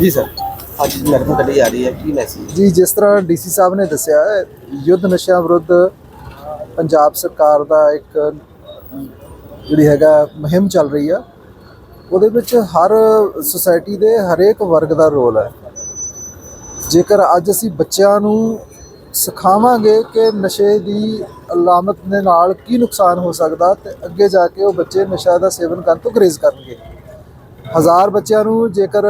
ਜੀ ਸਰ ਅੱਜ ਮੈਰਾਥਨ ਕੱਢੀ ਜਾ ਰਹੀ ਹੈ ਕੀ ਮੈਸੇਜ ਜੀ ਜਿਸ ਤਰ੍ਹਾਂ ਡੀਸੀ ਸਾਹਿਬ ਨੇ ਦੱਸਿਆ ਹੈ, ਯੁੱਧ ਨਸ਼ਿਆਂ ਵਿਰੁੱਧ ਪੰਜਾਬ ਸਰਕਾਰ ਦਾ ਇੱਕ ਜਿਹੜੀ ਹੈਗਾ ਮੁਹਿੰਮ ਚੱਲ ਰਹੀ ਆ ਉਹਦੇ ਵਿੱਚ ਹਰ ਸੁਸਾਇਟੀ ਦੇ ਹਰੇਕ ਵਰਗ ਦਾ ਰੋਲ ਹੈ। ਜੇਕਰ ਅੱਜ ਅਸੀਂ ਬੱਚਿਆਂ ਨੂੰ ਸਿਖਾਵਾਂਗੇ ਕਿ ਨਸ਼ੇ ਦੀ ਅਲਾਮਤ ਦੇ ਨਾਲ ਕੀ ਨੁਕਸਾਨ ਹੋ ਸਕਦਾ ਤੇ ਅੱਗੇ ਜਾ ਕੇ ਉਹ ਬੱਚੇ ਨਸ਼ਾ ਦਾ ਸੇਵਨ ਕਰਨ ਤੋਂ ਗਰੇਜ਼ ਕਰਨਗੇ। ਹਜ਼ਾਰ ਬੱਚਿਆਂ ਨੂੰ ਜੇਕਰ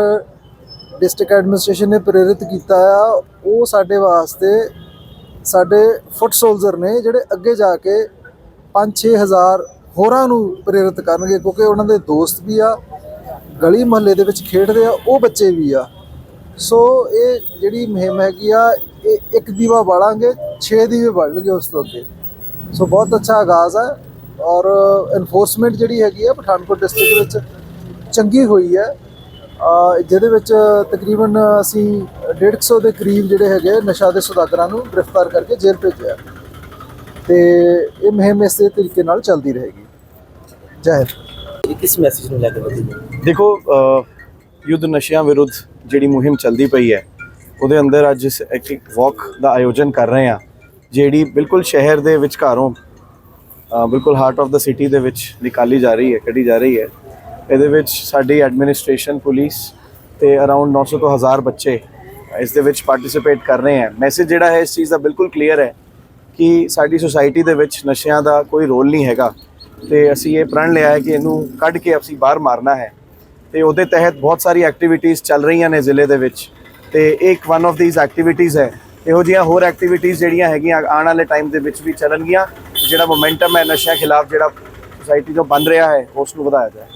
ਡਿਸਟ੍ਰਿਕਟ ਐਡਮਿਨਿਸਟ੍ਰੇਸ਼ਨ ਨੇ ਪ੍ਰੇਰਿਤ ਕੀਤਾ ਆ, ਉਹ ਸਾਡੇ ਵਾਸਤੇ ਸਾਡੇ ਫੁੱਟ ਸੋਲਜਰ ਨੇ ਜਿਹੜੇ ਅੱਗੇ ਜਾ ਕੇ 5-6 ਹਜ਼ਾਰ ਹੋਰਾਂ ਨੂੰ ਪ੍ਰੇਰਿਤ ਕਰਨਗੇ, ਕਿਉਂਕਿ ਉਹਨਾਂ ਦੇ ਦੋਸਤ ਵੀ ਆ, ਗਲੀ ਮਹੱਲੇ ਦੇ ਵਿੱਚ ਖੇਡਦੇ ਆ, ਉਹ ਬੱਚੇ ਵੀ ਆ। ਸੋ ਇਹ ਜਿਹੜੀ ਮੁਹਿੰਮ ਹੈਗੀ ਆ, ਇਹ ਇੱਕ ਦੀਵਾ ਬਾਲਾਂਗੇ 6 ਦੀਵੇ ਬਾਲਣਗੇ ਉਸ ਤੋਂ ਅੱਗੇ। ਸੋ ਬਹੁਤ ਅੱਛਾ ਆਗਾਜ਼ ਹੈ ਔਰ ਐਨਫੋਰਸਮੈਂਟ ਜਿਹੜੀ ਹੈਗੀ ਆ ਪਠਾਨਕੋਟ ਡਿਸਟ੍ਰਿਕਟ ਵਿੱਚ ਚੰਗੀ ਹੋਈ ਹੈ। ਜਿਹਦੇ ਵਿੱਚ ਤਕਰੀਬਨ ਅਸੀਂ 150 ਦੇ ਕਰੀਬ ਜਿਹੜੇ ਹੈਗੇ ਨਸ਼ਾ ਦੇ ਸੁਦਾਗਰਾਂ ਨੂੰ ਗ੍ਰਿਫਤਾਰ ਕਰਕੇ ਜੇਲ੍ਹ ਭੇਜਿਆ ਤੇ ਇਹ ਮੁਹਿੰਮ ਇਸੇ ਤਰੀਕੇ ਨਾਲ ਚੱਲਦੀ ਰਹੇਗੀ। ਜੈ ਹਿੰਦ। ਇਹ ਕਿਸ ਮੈਸੇਜ ਨੂੰ ਲੈ ਕੇ ਵਧੀ ਦੇਖੋ ਅ, ਯੁੱਧ ਨਸ਼ਿਆਂ ਵਿਰੁੱਧ ਜਿਹੜੀ ਮੁਹਿੰਮ ਚੱਲਦੀ ਪਈ ਹੈ ਉਹਦੇ ਅੰਦਰ ਅੱਜ ਇੱਕ ਵਾਕ ਦਾ ਆਯੋਜਨ ਕਰ ਰਹੇ ਹਾਂ ਜਿਹੜੀ ਬਿਲਕੁਲ ਸ਼ਹਿਰ ਦੇ ਵਿਚਕਾਰੋਂ ਅ, ਬਿਲਕੁਲ ਹਾਰਟ ਆਫ ਦਾ ਸਿਟੀ ਦੇ ਵਿੱਚ ਨਿਕਾਲੀ ਜਾ ਰਹੀ ਹੈ ਕੱਢੀ ਜਾ ਰਹੀ ਹੈ। ਇਹਦੇ ਵਿੱਚ ਸਾਡੀ ਐਡਮਿਨਿਸਟ੍ਰੇਸ਼ਨ ਪੁਲਿਸ ਤੇ ਅਰਾਊਂਡ 900 ਤੋਂ 1000 ਬੱਚੇ ਇਸ ਦੇ ਵਿੱਚ ਪਾਰਟਿਸਿਪੇਟ ਕਰ ਰਹੇ ਹਨ ਮੈਸੇਜ ਜਿਹੜਾ ਹੈ ਇਸ ਚੀਜ਼ ਦਾ ਬਿਲਕੁਲ ਕਲੀਅਰ ਹੈ ਕਿ ਸਾਡੀ ਸੁਸਾਇਟੀ ਦੇ ਵਿੱਚ ਨਸ਼ਿਆਂ ਦਾ ਕੋਈ ਰੋਲ ਨਹੀਂ ਹੈਗਾ ਤੇ ਅਸੀਂ ਇਹ ਪ੍ਰਣ ਲਿਆ ਹੈ ਕਿ ਇਹਨੂੰ ਕੱਢ ਕੇ ਅਸੀਂ ਬਾਹਰ ਮਾਰਨਾ ਹੈ। ਤੇ ਉਹਦੇ ਤਹਿਤ ਬਹੁਤ ਸਾਰੀ ਐਕਟੀਵਿਟੀਜ਼ ਚੱਲ ਰਹੀਆਂ ਨੇ ਜ਼ਿਲ੍ਹੇ ਦੇ ਵਿੱਚ ਤੇ ਇਹ ਇੱਕ ਵਨ ਆਫ ਥੀਸ ਐਕਟੀਵਿਟੀਜ਼ ਹੈ। ਇਹੋ ਜਿਹੀਆਂ ਹੋਰ ਐਕਟੀਵਿਟੀਜ਼ ਜਿਹੜੀਆਂ ਹੈਗੀਆਂ ਆਉਣ ਵਾਲੇ ਟਾਈਮ ਦੇ ਵਿੱਚ ਵੀ ਚੱਲਣਗੀਆਂ। ਜਿਹੜਾ ਮੋਮੈਂਟਮ ਹੈ ਨਸ਼ਿਆਂ ਖਿਲਾਫ ਜਿਹੜਾ ਸੁਸਾਇਟੀ ਤੋਂ ਬਣ ਰਿਹਾ ਹੈ, ਉਸ ਨੂੰ ਵਧਾਇਆ ਜਾਏ।